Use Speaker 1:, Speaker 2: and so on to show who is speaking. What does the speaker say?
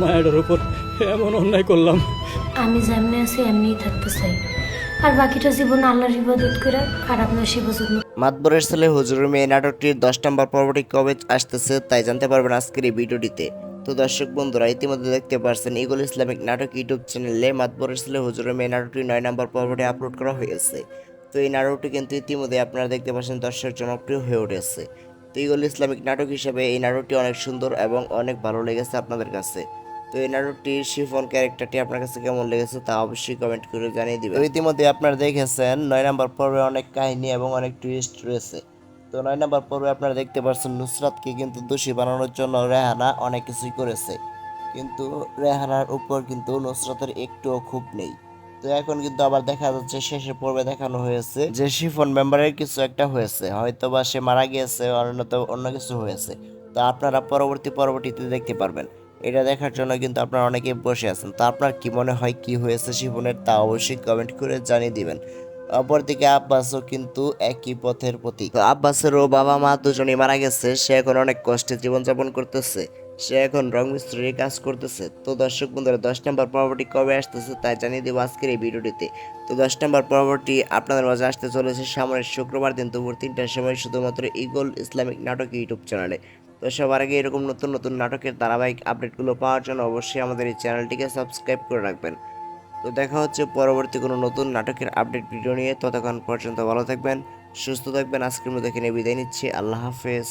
Speaker 1: মায়ের উপর এমন অন্যায় করলাম।
Speaker 2: আমি যেমনি আছি এমনিই থাকতে চাই। আর বাকিটা জীবন আল্লাহর ইবাদত করে খারাপ নসিব যত্ন
Speaker 3: মাতবরের ছেলে হুজুর মেয়ে নাটকটির দশ নম্বর পর্বটি কবে আসতেছে তাই জানতে পারবেন আজকের এই ভিডিওটিতে। তো দর্শক বন্ধুরা ইতিমধ্যে দেখতে পারছেন ইগল ইসলামিক নাটক ইউটিউব চ্যানেলে মাতবরের ছেলে হুজুর মেয়ে নাটকটি নয় নম্বর পর্বটি আপলোড করা হয়েছে। তো এই নাটকটি কিন্তু ইতিমধ্যে আপনারা দেখতে পাচ্ছেন দর্শক জনপ্রিয় হয়ে উঠেছে। তো ইগল ইসলামিক নাটক হিসেবে এই নাটকটি অনেক সুন্দর এবং অনেক ভালো লেগেছে আপনাদের কাছে। তো এই নাটকটির শিফন ক্যারেক্টারটি আপনার কাছে কেমন লেগেছে তা অবশ্যই কমেন্ট করে জানিয়ে দিবেন। ইতিমধ্যে আপনারা দেখেছেন, নয় নম্বর পর্বে অনেক কাহিনী এবং অনেক টুইস্ট রয়েছে। তো নয় নম্বর পর্বে আপনারা দেখতে পাচ্ছেন নুসরাতকে কিন্তু দোষী বানানোর জন্য রেহানা অনেক কিছুই করেছে। কিন্তু রেহানার উপর কিন্তু নুসরাতের একটুও খুব নেই। তো এখন কিন্তু আবার দেখা যাচ্ছে শেষের পর্বে দেখানো হয়েছে যে শিফন মেম্বারের কিছু একটা হয়েছে। হয়তো বা সে মারা গিয়েছে অন্যত অন্য কিছু হয়েছে। তো আপনারা পরবর্তী পরবর্তীতে দেখতে পারবেন। এটা দেখার জন্য কিন্তু আপনারা অনেকে বসে আছেন। তো আপনার কি মনে হয় কি হয়েছে শিফনের তা অবশ্যই কমেন্ট করে জানিয়ে দিবেন। অপরদিকে আব্বাসও কিন্তু একই পথের প্রতীক। আব্বাসেরও বাবা মা দুজনেই মারা গেছে, সে এখন অনেক কষ্টে জীবনযাপন করতেছে, সে এখন রং মিস্ত্রির কাজ করতেছে। তো দর্শক বন্ধুরা, দশ নম্বর পর্বটি কবে আসতেছে তাই জানিয়ে দেবো আজকের এই ভিডিওটিতে। তো দশ নম্বর পর্বটি আপনাদের মাঝে আসতে চলেছে সামনের শুক্রবার দিন দুপুর তিনটার সময় শুধুমাত্র ইগল ইসলামিক নাটক ইউটিউব চ্যানেলে। তো সবার আগে এরকম নতুন নতুন নাটকের ধারাবাহিক আপডেটগুলো পাওয়ার জন্য অবশ্যই আমাদের এই চ্যানেলটিকে সাবস্ক্রাইব করে রাখবেন। তো দেখা হচ্ছে পরবর্তী কোনো নতুন নাটকের আপডেট ভিডিও নিয়ে। ততক্ষণ পর্যন্ত ভালো থাকবেন, সুস্থ থাকবেন। আজকের মতো এখানে বিদায় নিচ্ছি। আল্লাহ হাফেজ।